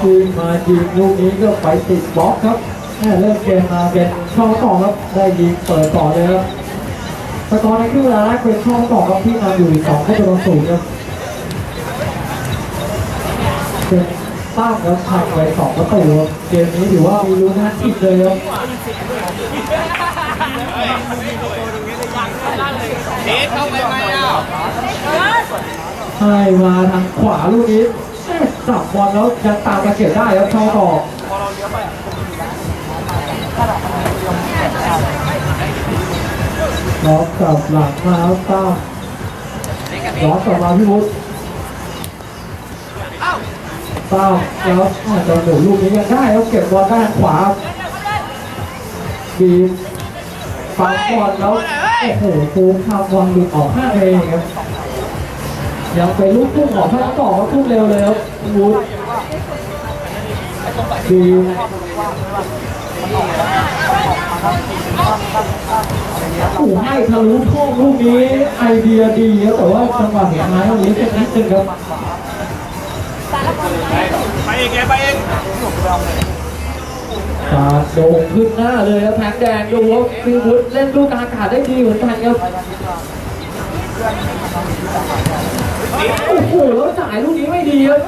คืนมายิงลูกนี้ก็ไปติดบล็อกครับแม่เริ่มเกมมาเป็นช่องต่อครับ ได้ยิงเปิดต่อเลยครับสกอร์ในครึ่งเวลาแรกเป็นช่องต่อครับที่นำอยู่สองประตูต่อศูนย์ครับเป็นตั้งครับทำไปสองประตูครับเกมนี้ถือว่ามีลุ้นทั้งทีมเลยครับ เด็ดเข้าไปไหมอะให้มาทางขวาลูกนี้แม่จับบอลแล้วยังตามมาเก็บได้ครับช่องต่อล็อกกลับหลังมาครับตั้งล็อกกลับมาพี่วุฒิตั้งแล้วอาจจะหมุนลูกนี้ยังได้ครับเก็บบอลด้านขวาบีฟังบอลแล้ว โอ้โหฟูทำบอลหลุออกข้าเองครับยังเป็นลูกพุ่งของท่านต่อมาพุ่งเร็วเลยครับวูดดีโอ้ให้ทะลุช่องลูกนี้ไอเดียดีครับแต่ว่าจังหวะสุดท้ายตรงนี้เป็นนิดนึงครับไปเองไปเอง ตาโด่งขึ้นหน้าเลยครับแทงแดงดูว่าฟีวุฒเล่นลูกกลางอากาศได้ดีเหมือนกันครับโอ้โหแล้วจ่ายลูกนี้ไม่ดีครับ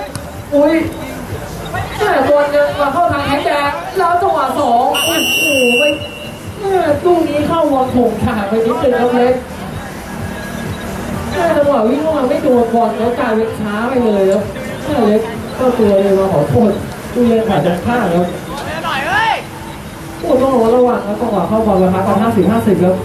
อุ้ยแต่บอลยังมาเข้าทางแข็งแดงแล้วจังหวะสองโอ้โหไปแม่ลูกนี้เข้าวอลถงขาไปนิดนึงครับเล็กแม่จังหวะวิ่งมาไม่โดนบอลแล้วกลายเป็นช้าไปเลยครับแม่เล็กก็ตัวเลยมาขอโทษดูเล่นผ่านจากข้างครับหน่อยเฮ้ย โอ้ต้องระวังระวังนะจังหวะเข้าบอลราคาตอนห้าสิบห้าสิบครับ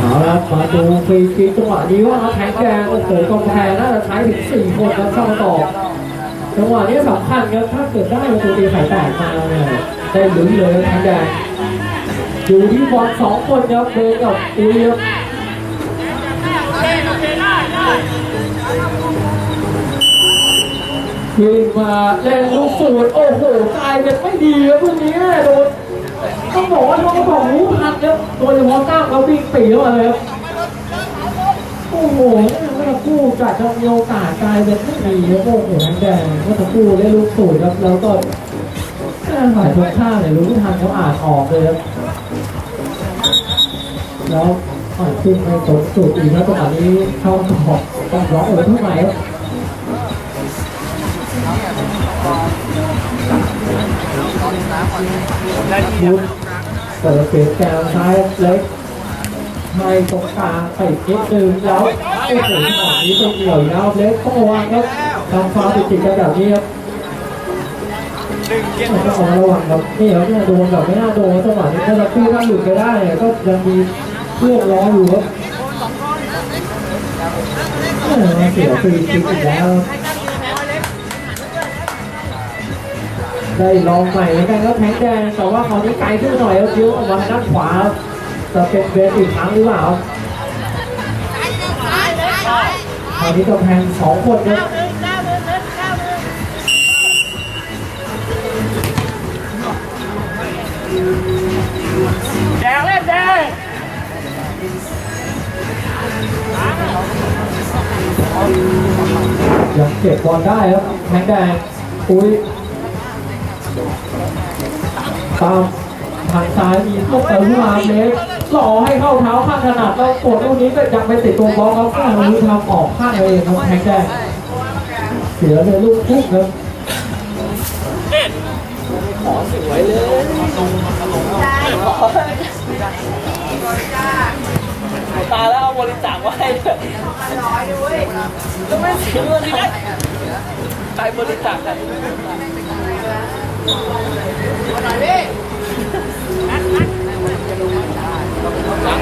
เอาละมาดูฟรีคิกจังหวะนี้ว่าแทงแดงโอ้โหกำแพงน่าจะใช้ถึงสี่คนครับเข้ามาต่อจังหวะนี้สำคัญครับถ้าเกิดได้ประตูตีไข่แตกมาเนี่ยได้ลุ้นเลยแทงแดงอยู่ที่บอลสองคนครับเบนกับอุ้ยครับ วิ่งมาเล่นลูกสูตรโอ้โหกายเป็นไม่ดีครับพวกนี้โดนต้องบอกว่าต้องบอกรู้ทันครับโดยเฉพาะก้าวเขาวิ่งปีเข้ามาเลยครับโอ้โหเมื่อกู้จัดจะมีโอกาสกลายเป็นไม่ดีครับโอ้โหแทงแดงเมื่อสักครู่ได้ลูกสูตรครับแล้วก็แม่ฝ่ายตรงข้ามเนี่ยรู้ทันเขาอ่านออกเลยครับแล้วอ่อยขึ้นไปตกจุดอีกแล้วจังนี้เข้าตอกต้องร้องเอาไว้ทุกไหมครับ ยุดเปิดเปลี่ยนแกวซ้ายเล็กให้ตรงกลางไปนิดนึงแล้วโอ้โหจังหวะนี้เป็นเหนื่อยแล้วเล็กต้องระวังครับทำฟาวล์ติดกันแบบนี้ครับดึงเย็นต้องระวังครับนี่ครับเนี่ยโดนแบบไม่น่าโดนจังหวะนี้ถ้าเราพี่ถ้าหลุดไปได้เนี่ยก็ยังมีเพื่อนรออยู่ครับเออเสียฟรีคิกอีกแล้ว ได้ลองใหม่เหมือนกันครับแทงแดงแต่ว่าคราวนี้ไกลขึ้นหน่อยครับเยอะออกมาทางด้านขวาจะเป็นเบสอีกครั้งหรือเปล่าคราวนี้ก็แทงสองคนครับแดงเล่นแดงยังเก็บบอลได้ครับแทงแดงอุ้ย ตามทางซ้ายมีลูกเต๋อมาเล็กหล่อให้เข้าเท้าข้างถนัดแล้วกดลูกนี้ก็ยังไปติดตัวบอลครับข้างมือทำออกข้างเองครับแทงแดงเสียเลยลูกทุกครับขอสวยเลยตาแล้วเอาบริจาคไว้ต้องไม่เสียเงินดีนะใครบริจาคกัน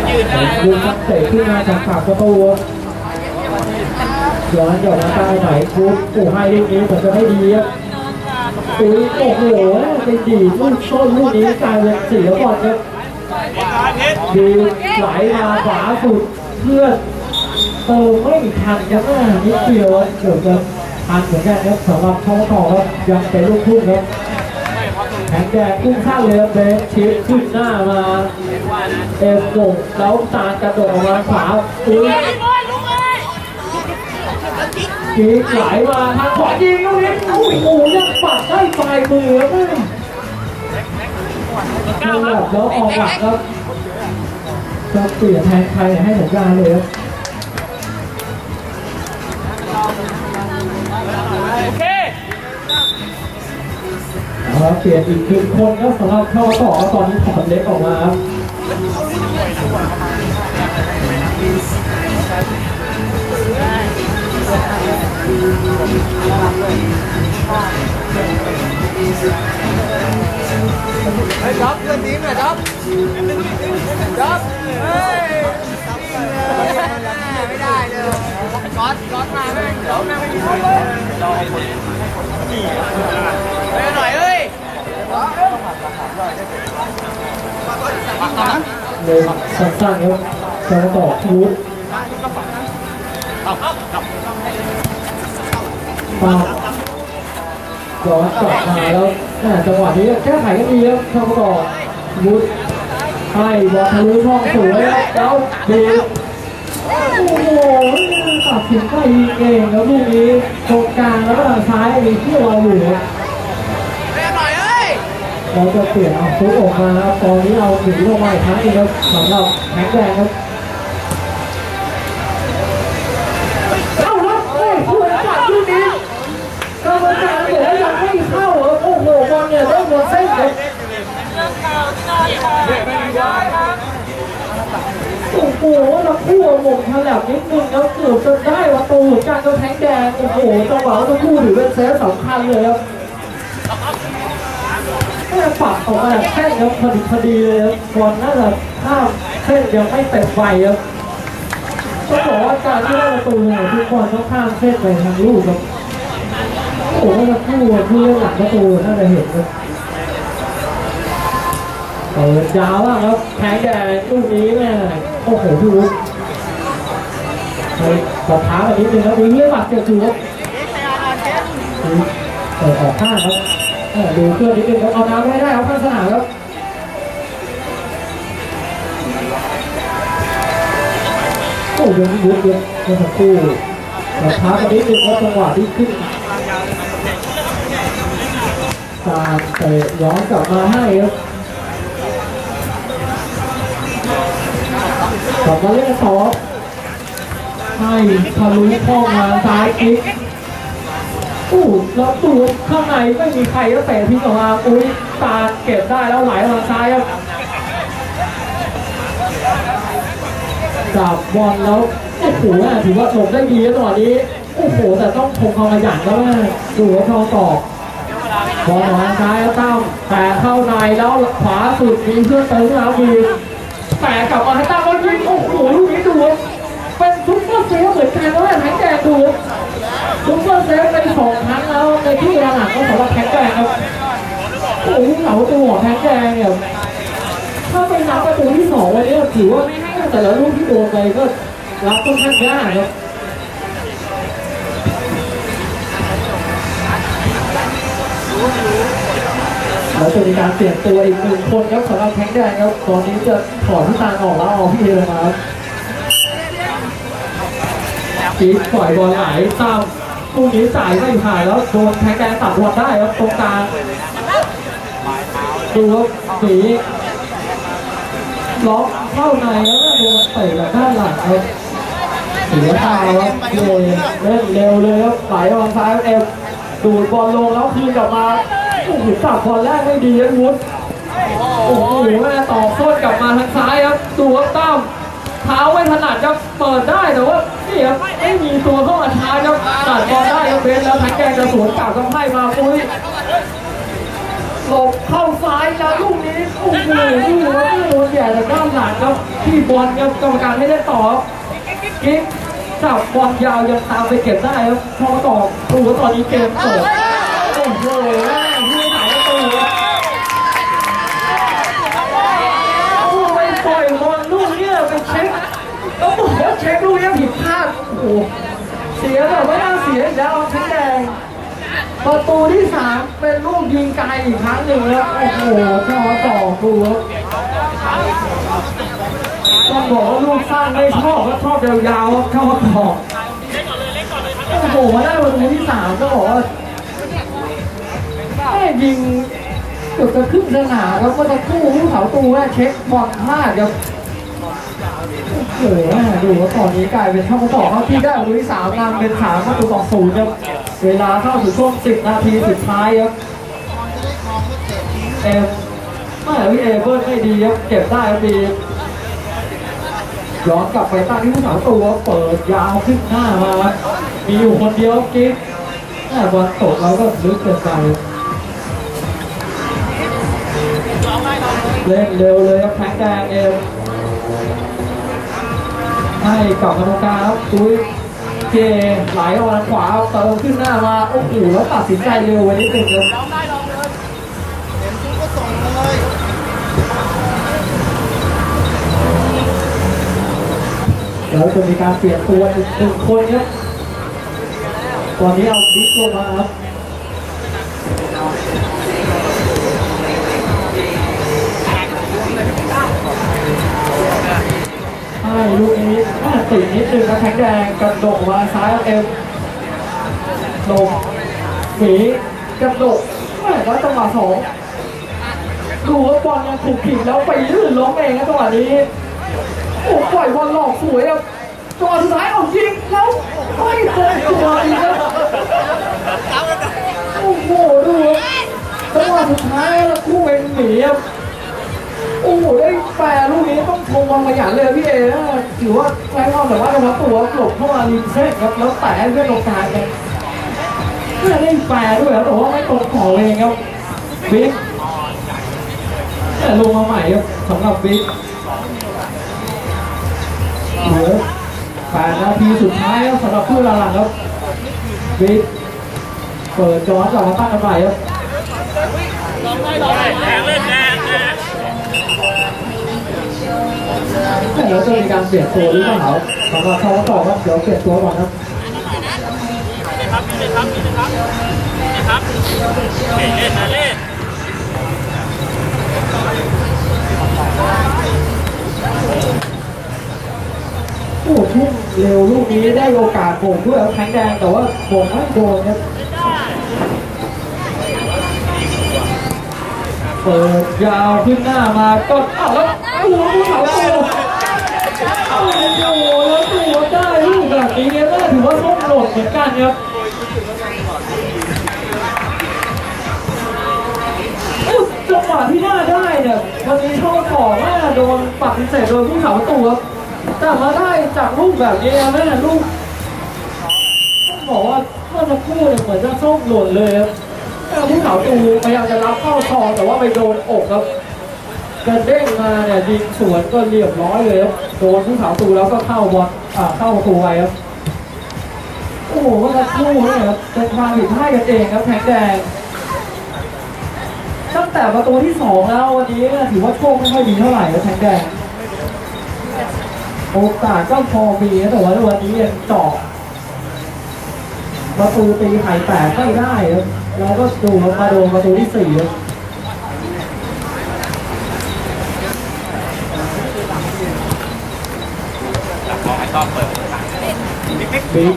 ยืนได้ดูนักเตะที่มาจากปากประตูย้อนหยอดน้ำตาไหนคุบโอ้ให้ลูกนี้ผมจะไม่ดีครับอุ้ยโอ้โหไปดีลูกต้นลูกนี้กลายเป็นเสียบอลครับดีไหลมาขวาสุดเพื่อเติมไม่ทันครับอ่านิดเดียวเกือบจะทันเหมือนกันครับสำหรับช่องต่อครับยังเป็นลูกทุ่งครับ แข็งแดงพุ่งข้างเลยครับเบสชิปขึ้นหน้ามาเอฟโกแล้วตาลกระโดดมาขวาอุ้ยกีไหลมาทางขวายิงลูกนี้โอ้โหยังปัดได้ปลายมือครับแม่นั่นแหละแล้วออกหลักครับจะเปลี่ยนแทนใครให้สัญญาณเลยครับ เอาละเปลี่ยนอีกหนึ่งคนครับสำหรับเข้าต่อตอนนี้ถอดเล็กออกมาครับเฮ้ยจ๊อบเพื่อนทีมหน่อยจ๊อบจ๊อบเฮ้ยไม่ได้เลยก๊อตก๊อตมาแม่งเดี๋ยวแม่งไม่มีคนเลยเฮ้ยหน่อยเฮ้ย เลยสั้นๆครับจะต่อฟูดปาย้อนกลับมาแล้วแหม่จังหวะนี้แก้ไขกันดีครับทางต่อฟูดให้บอลทะลุช่องสวยแล้วดีโอ้โหตัดสินใจเองแล้วลูกนี้ตรงกลางแล้วก็ทางซ้ายมีที่ราอยู่ครับ เฮ้ยหน่อยเฮ้ย เราจะเปลี่ยนเอาฟุตออกมาครับตอนนี้เอาหนีลงมาอีกครั้งหนึงครับสำหรับแม็กแดงครับเอาแล้วเฮ้ยควรจัดลูกนี้กรรมการบอกว่ายังไม่เข้าเหรอโอ้โหบอลเนี่ยได้หมดเส้นครับโอ้โหเราคู่หมงฉลับนิดนึงแล้วเกือบจะได้ประตูเหมือนกันก็แทงแดงโอ้โหจังหวะต้องคู่ถือเป็นเซฟสำคัญเลยครับ แม่ปัดออกมาแค่ครับพอดีพอดีเลยครับบอลน่าจะข้ามเส้นยังไม่เต็มไฟครับต้องบอกว่าการที่ได้ประตูเนี่ยทุกคนต้องข้ามเส้นไปทางลูกครับโอ้โหถ้าคู่ที่เล่นหลังประตูน่าจะเห็นครับเปิดยาวมากครับแข็งแดงลูกนี้แม่โอ้โหพี่วุฒิตัดท้าแบบนิดนึงครับมีเรื่องบาดเจ็บอยู่ครับเปิดออกข้างครับ ดูเพื่อนนิดนึงครับเอาน้ำไม่ได้ครับข้างสนามครับโอ้ยงยุบเยอะเมื่อสักครู่แต่ท้าไปนิดนึงครับจังหวะที่ขึ้นตามเตะย้อนกลับมาให้ครับกลับมาเล่นต่อให้ทะลุข้ามาซ้ายคลิก อู้แล้วตูข้างในไม่มีใครก็เตะทิ้งออกมาอุ้ยตาเก็บได้แล้วไหลมาซ้ายครับจับบอลแล้วโอ้โหแม่ถือว่าหลบได้ดีตอนนี้โอ้โหแต่ต้องชมความขยันแล้วแม่ดูว่าทองตอกบอลมาซ้ายแล้วตั้มแต่เข้าในแล้วขวาสุดมีเพื่อนเติมแล้วมีแต่กลับมาให้ตั้มแล้วยิงโอ้โหลูกนี้ดูเป็นซุปเปอร์เซฟเหมือนกันแล้วแม่ทั้งแดงดู ซุปเปอร์เซฟไปสองครั้งแล้วในที่หลังก็สำหรับแท็กแดงครับโอ้โหเหนาตัวของแท็กแดงเนี่ยถ้าไปนับประตูที่สองวันนี้ถือว่าแต่ละลูกที่โดนไปก็รับค่อนข้างยากครับแล้วจะมีการเปลี่ยนตัวอีกหนึ่งคนครับสำหรับแท็กแดงครับตอนนี้จะถอดที่ตาออกแล้วเอาพี่เอลมาครับจีบปล่อยบอลไหลตาม คู่นี้จ่ายไม่ผ่านแล้วโดนแทงแดงตัดบอลได้ครับตรงกลางดูครับหนีล็อกเข้าในแล้วก็โดนเตะแบบด้านหลังครับเสียตาครับเลยเล่นเร็วเลยครับไหลบอลซ้ายเอฟดูดบอลลงแล้วคืนกลับมาโอ้โหจับบอลแรกไม่ดีครับวุฒิโอ้โหแม่ต่อโคตรกลับมาทางซ้ายครับดูครับตั้มเท้าไม่ถนัดจะเปิดได้แต่ว่า นี่ครับไม่มีตัวเข้ามาช้าครับตัดบอลได้ครับเบนแล้วท็กแกงจะสวนกลับต้องให้มาปุ้ยหลบเข้าซ้ายแล้วลูกนี้โอ้โหนี่ว่าไม่โดนแย่จากด้านหลังครับที่บอลครับกรรมการไม่ได้ต่อกิ๊กจับบอลยาวยังตามไปเก็บได้ครับพอต่อดูว่าตอนนี้เกมเปิดโอ้โหที่ไหนประตูครับ โอ้ไปปล่อยบอลลูกเนี้ยไปเช็คต้องบอกว่าเช็คลูกเนี้ยผิดพลาด โอ้โเสียแบบไม่น่าเสียอีกแล้วทั้งแดง ประตูที่สามเป็นลูกยิงไกลอีกครั้งหนึ่งแล้ว โอ้โหจอต่อดูครับต้องบอกว่าลูกสั้นไม่ชอบก็ชอบยาวๆเข้าต่อโอ้โหมาได้ประตูที่สามก็บอกว่าแม่ยิงเกือบจะครึ่งสนามครับก็จะคู่ผู้เสาตูแม่เช็คบอลพลาดครับ โอ้โหแม่ดูว่าตอนนี้กลายเป็นช่องต่อครับที่ได้ประตูที่สามนำเป็นสามประตูต่อศูนย์ครับ เวลาเข้าสู่ช่วงสิบนาทีสุดท้ายครับเอฟไม่พี่เอเบิร์ดไม่ดีครับเก็บได้ยับดีย้อนกลับไปตั้งที่ผู้สาวตัวเปิดยาวขึ้นหน้ามา มีอยู่คนเดียวกิ๊กแม่บอลตกแล้วก็ลึกเกินไปเล่นเร็วเลยครับแพ็ ให้กลับมาตรงกลางครับตุ้ยเจไหลออกทางขวาเติมขึ้นหน้ามาโอ้โหแล้วตัดสินใจเร็วไปนิดนึงครับเห็นชุดก็ส่งมาเลยแล้วจะมีการเปลี่ยนตัวอีกหนึ่งคนครับตอนนี้เอาบิ๊กลงมาครับ ให้ลูกนี้ติดนิดนึงนะแข็งแดงกระโดดมาซ้ายเอ็มลงหนีกระโดดแม่แล้วจังหวะสองดูว่าบอลยังถูกผิดแล้วไปลื่นล้มเองนะจังหวะนี้โอ้ปล่อยบอลหลอกสวยครับจังหวะสุดท้ายเอายิงแล้วไม่ตรงตัวอีกครับโอ้โหดูจังหวะสุดท้ายแล้วคู่เป็นหนีครับ โอ้โหได้แปรลูกนี้ต้องชมวังมาหยันเลยพี่เอนะถือว่าใช้ความแบบว่าจังหวะตัวหลบเข้ามาริมเส้นครับแล้วแตะให้เพื่อนตรงกลางครับเพื่อได้แปรด้วยครับแต่ว่าไม่ตรงของเองครับบิ๊กแต่ลงมาใหม่ครับสำหรับบิ๊กเหลือแปดนาทีสุดท้ายครับสำหรับผู้ลาหลังครับบิ๊กเปิดจอจอมาตั้งกันใหม่ครับแดงเลยแดงแด แต่แล้วจะมีการเปลี่ยตัวหรือเปล่าสำหรับเขาต่อครับเดี๋ยวเปลี่ยตัวก่อนครับนี่ครับนี่ครับนี่นี่ครับเล่นนะเล่นโอ้ทุ่มเร็วลูกนี้ได้โอกาสโป่งด้วยแข็งแดงแต่ว่าโป่งไม่โดนครับเปิดยาวขึ้นหน้ามาก็อ้าวแล้วตัวผู้สาวโตโอ้โหแล้วตัวได้ลูกแบบนี้เนี่ยน่าถือว่าส้มหล่นเหมือนกัน ครับจังหวะที่น่าได้เนี่ยวันนี้ช่องต่อแม่โดนปฏิเสธโดยผู้สาวประตูครับแต่มาได้จากลูกแบบนี้แม่ลูกต้องบอกว่าเมื่อสักครู่เนี่ยเหมือนจะโชคหล่นเลยครับผู้สาวประตูพยายามจะรับเข้าซองแต่ว่าไปโดนอกครับกระเด้งมาเนี่ยยิงสวนก็เรียบร้อยเลยครับโดนผู้สาวประตูแล้วก็เข้าบอลอ่าเข้าประตูไปครับ โอ้โหเมื่อสักครู่เนี่ยครับเป็นความผิดพลาดกันเองครับแทงแดงตั้งแต่ประตูที่สองแล้ววันนี้เนี่ยถือว่าโชคไม่ค่อยดีเท่าไหร่นะแทงแดงโอกาสก็พอมีนะแต่ว่าวันนี้ยังเจาะประตูตีไข่แตกไม่ได้ครับแล้วก็ดูครับมาโดนประตูที่สี่ครับบิ๊ก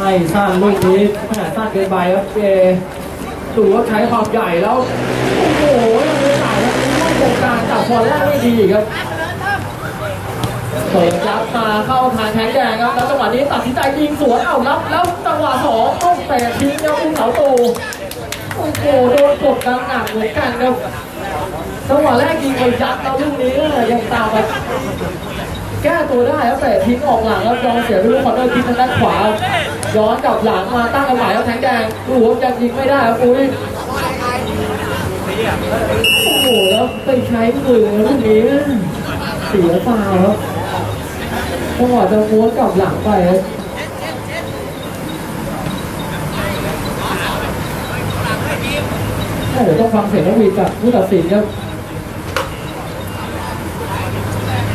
ให้สร้างลูกนี้ขนาดสั้นเกินไปครับเจดูว่าใช้ความใหญ่แล้ว โอ้โหยังไม่จ่ายแล้วไม่โครงการจับบอลแรกไม่ดีครับเปิดยับมาเข้าทางแทงแดงครับแล้วจังหวะนี้ตัดสินใจยิงสวนเอ้ารับ แล้วจังหวะสองต้องเตะทิ้งครับคุณเสาตูโอ้โหโดนกดดันหนักเหมือนกันครับจังหวะแรกยิงไปยัดแล้วลูกนี้ยังตามไป แก้ตัวได้แล้วแต่ทิ้งออกหลังแล้วยอมเสียลูกคอร์เนอร์คิกทางด้านขวา ย้อนกลับหลังมาตั้งกระหมายแล้วแทงแดงดูว่ายังยิงไม่ได้ครับอุ้ยโอ้โหแล้วไปใช้มือลูกนี้เสียฟาวครับจังหวะจะม้วนกลับหลังไปครับเดี๋ยวต้องฟังเสียงนักวีจากผู้ตัดสินครับ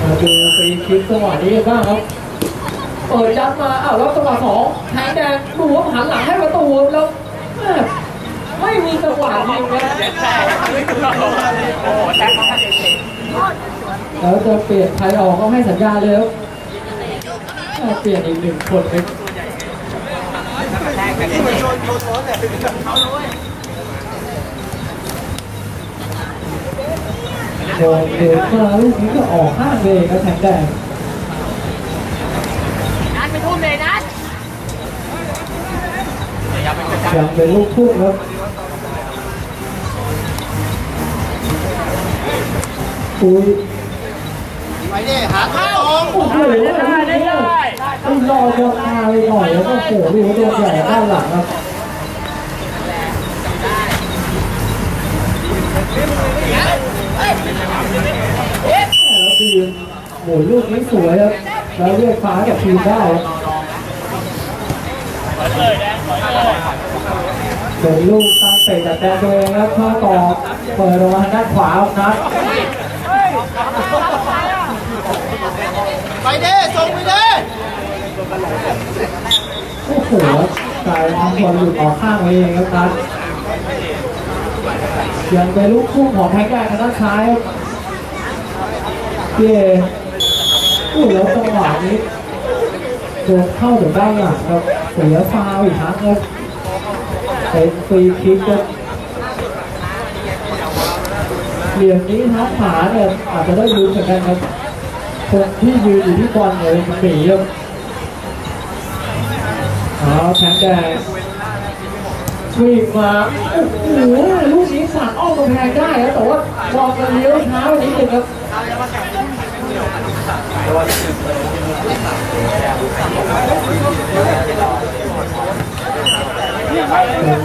มาดูฟรีคิกจังหวะนี้กันบ้างครับ เปิดยัดมา อ้าวแล้วจังหวะสองแทงแดงดูว่าหันหลังให้ประตูแล้วไม่มีจังหวะยิงนะโอ้แท็กเขาเด็กแล้วจะเปลี่ยนใครออกก็ให้สัญญาเลยเปลี่ยนอีกหนึ่งคนไปโชนโชนโชนเนี่ย โดนเดือดมาลูกนี้ก็ออกข้างเลยครับแทงแดงนัดไปทุ่มเลยนัดอย่าไปกระจายยังเป็นลูกทุ่งครับอุ้ยไปดิหาเข้าโอ้โหได้ได้ได้ต้องรอบอลมาไปหน่อยแล้วก็โผล่ดูว่าโดนใหญ่ด้านหลังครับ โหมุนลูกนี้สวยครับแล้วเรียกฟ้ากับทีมได้ครับเลยแดงเลยเป็นลูกตั้งเตะจากแดนตัวเองครับเข้าต่อเปิดออกมาด้านขวาครับไปเดิส่งไปเดิโอ้โหกลายเป็นบอลหลุดออกข้างไปเองครับนัดยังเป็นลูกคู่ของแท็กแดงทางด้านซ้ายครับ เย่โอ้แล้วจังหวะนี้โดนเข้าถึงด้านหลังครับเสียฟาวอีกครั้งครับเป็นฟรีคิกครับเหลี่ยมนี้ทับขาเนี่ยอาจจะได้ลุ้นเหมือนกันครับคนที่ยืนอยู่ที่บอลเนี่ยเป็นหมีครับเอาแทงแดงวิ่งมาโอ้โหลูกนี้สัดอ้อมกำแพงได้ครับแต่ว่าบอลมันเลี้ยวเท้าไปนิดนึงครับ เป็น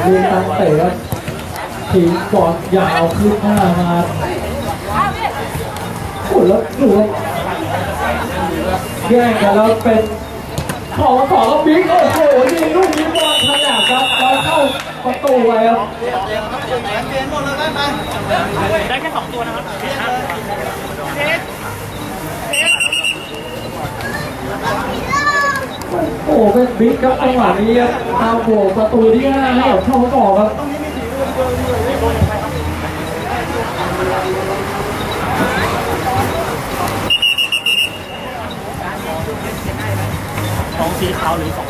ลูกตั้งเตะครับทีมบอลยาวขึ้นหน้ามาโอ้แล้วดูบแย่งกันแล้วเป็นของของบิ๊กโอ้โหยิงลูกนี้บอลขนาดครับแล้วเข้าประตูไปครับเปลี่ยนเปลี่ยนหมดเลยได้ไหมได้แค่สองตัวนะครับ โอ้โหเป็นบิ๊กครับจังหวะนี้ครับเอาโบกประตูที่ห้าให้กับช่องต่อครับสองสีขาวหรือสอง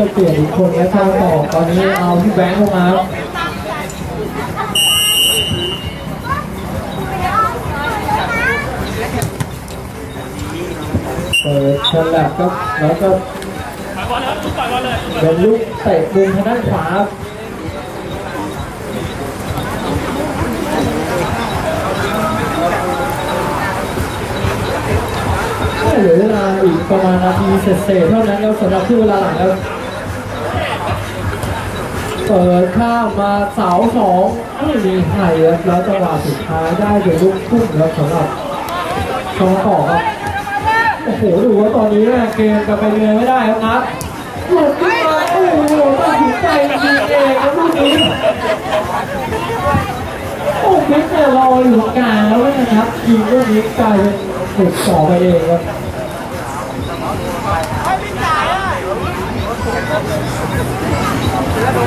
จะเปลี่ยนอีกคนแล้วช่องต่อตอนนี้เอาพี่แบงค์ลงมาครับเปิดฉลับครับแล้วก็ปล่อยบอลเลยครับทุกปล่อยบอลเลยเป็นลูกเตะมุมทางด้านขวาครับเหลือเวลาอีกประมาณนาทีเศษเท่านั้นครับสำหรับที่เวลาหลังครับ เปิดข้ามมาเสาสองไม่มีใครครับแล้วจังหวะสุดท้ายได้เป็นลูกพุ่งครับสำหรับช่องต่อครับโอ้โหดูว่าตอนนี้เนี่ยเกมกับไปเรือไม่ได้ครับนัดหลุดขึ้นมาโอ้โหตัดสินใจยิงเองครับลูกนี้โอ้พิกเนี่ยรออยู่กลางแล้วนะครับยิงลูกนี้กลายเป็นถูกต่อไปเองครับ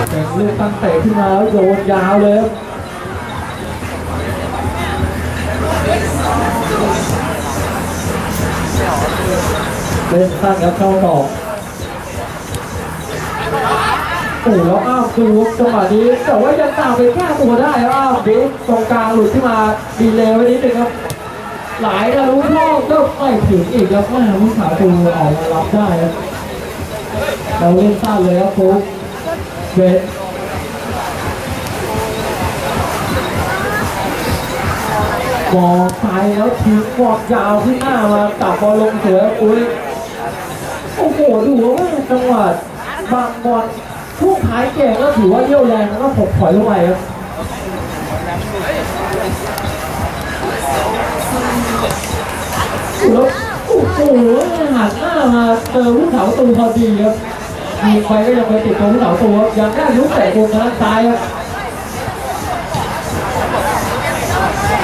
เป็นลูกตั้งเตะขึ้นมาแล้วโยนยาวเลยครับเล่นสั้นครับเข้าต่อโอ้แล้วอ้าวคือลุกจังหวะนี้แต่ว่ายังตามไปแก้ตัวได้อ้าวบิ๊กตรงกลางหลุดขึ้นมาดีเลยไว้นิดนึงครับ หลายนะรู้ท่อก็ไม่ถึงอีกแล้วแม่ผู้สาตูออกมารับได้ครับเราเล่นสั้นเลยครับฟุก บสบอลไปแล้วทิ้งบอลยาวขึ้นหน้ามาตับบอลลงสวยอุ้ยโอ้โหดูว่าจังหวะบางบอลช่วงท้ายเกมก็ถือว่าเยี่ยวแรงแล้วก็ถดถอยลงไปครับแล้วโอ้โหหันหน้ามาเจอผู้สาวตูพอดีครับ ยิงไปก็ยังไปติดตัวผู้สาวประตูครับยังได้ลุกเตะมุมทางด้านซ้ายครับ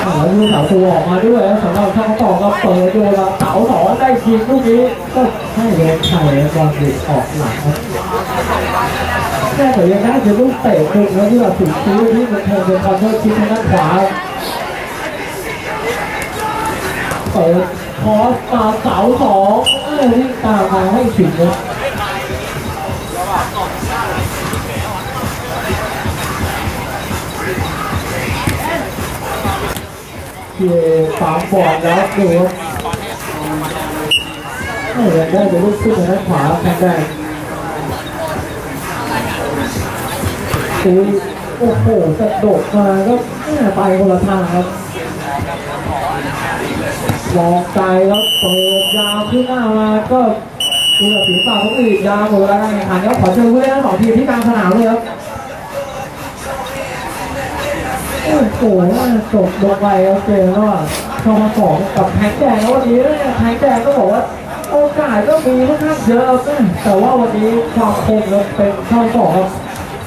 แล้วผู้สาวประตูออกมาด้วยสำหรับช่องต่อก็เปิดด้วยครับเสาสองได้ทีลูกนี้ก็ให้โดนไข่ครับบอลหลุดออกหลังครับแค่แต่ยังได้คือลูกเตะมุมแล้วที่แบบถึงคิ้วที่มันเทิงเป็นคอนเทอร์คิดทางด้านขวาเปิดคอสมาเสาสองเออวิ่ตามมาให้ถึงนะ เกียร์สามบอลแล้วดูครับเออยังได้เป็นลูกขึ้นทางด้านขวาแข็งแรงคือโอ้โหกระโดดมาก็ไปคนละทางครับมองไกลแล้วเปิดยาวขึ้นหน้ามาก็ดูแบบสีฟ้าเขาอีกยาวหมดเวลาการแข่งขันครับขอเชิญผู้เล่นทั้งสองทีมที่กลางสนามเลยครับ โอ้โหจบลงไปครับเกมก็ทอมาสองกับแทงแดงแล้ววันนี้เนี่ยแทงแดงก็บอกว่าโอกาสก็มีค่อนข้างเยอะครับแต่ว่าวันนี้ความคมครับเป็นช่องสองครับ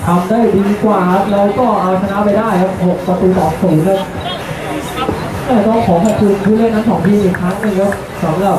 ทำได้ดีกว่าครับแล้วก็เอาชนะไปได้ครับ6ประตูต่อศูนย์ครับแต่ต้องขอขอบคุณผู้เล่นทั้งสองทีมอีกครั้งหนึงครับสำหรับ